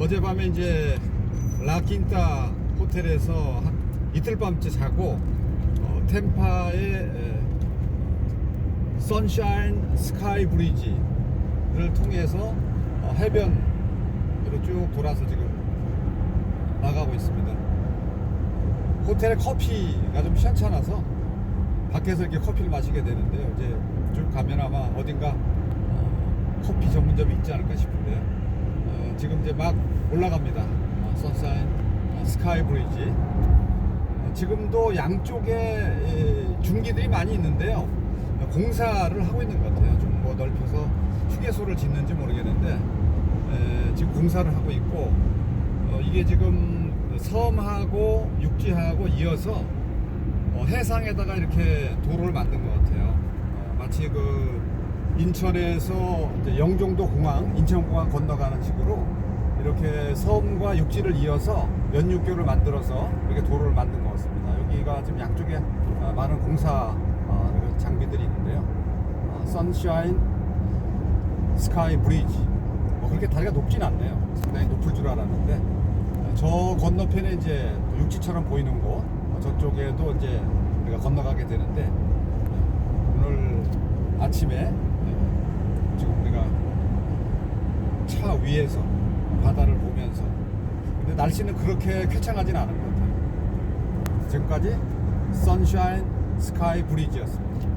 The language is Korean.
어젯밤에 이제 라킨타 호텔에서 한 이틀 밤째 자고 어, 템파의 에, 선샤인 스카이 브리지를 통해서 어, 해변으로 쭉 돌아서 지금 나가고 있습니다. 호텔에 커피가 좀 시원찮아서 밖에서 이렇게 커피를 마시게 되는데요. 이제 쭉 가면 아마 어딘가 어, 커피 전문점이 있지 않을까 싶은데요. 어, 지금 이제 막 올라갑니다. 어, 선사인 어, 스카이 브리지. 어, 지금도 양쪽에 에, 중기들이 많이 있는데요. 어, 공사를 하고 있는 것 같아요. 좀 뭐 넓혀서 휴게소를 짓는지 모르겠는데 에, 지금 공사를 하고 있고 어, 이게 지금 섬하고 육지하고 이어서 어, 해상에다가 이렇게 도로를 만든 인천에서 영종도 공항, 인천공항 건너가는 식으로 이렇게 섬과 육지를 이어서 연육교를 만들어서 이렇게 도로를 만든 것 같습니다. 여기가 지금 양쪽에 어, 많은 공사 어, 이런 장비들이 있는데요. 어, 선샤인 스카이 브리지. 뭐 그렇게 다리가 높진 않네요. 상당히 높을 줄 알았는데 어, 저 건너편에 이제 또 육지처럼 보이는 곳 어, 저쪽에도 이제 우리가 건너가게 되는데 어, 오늘 아침에 어, 지금 우리가 차 위에서 바다를 보면서 근데 날씨는 그렇게 쾌청하진 않은 것 같아요. 지금까지 선샤인 스카이 브리지였습니다.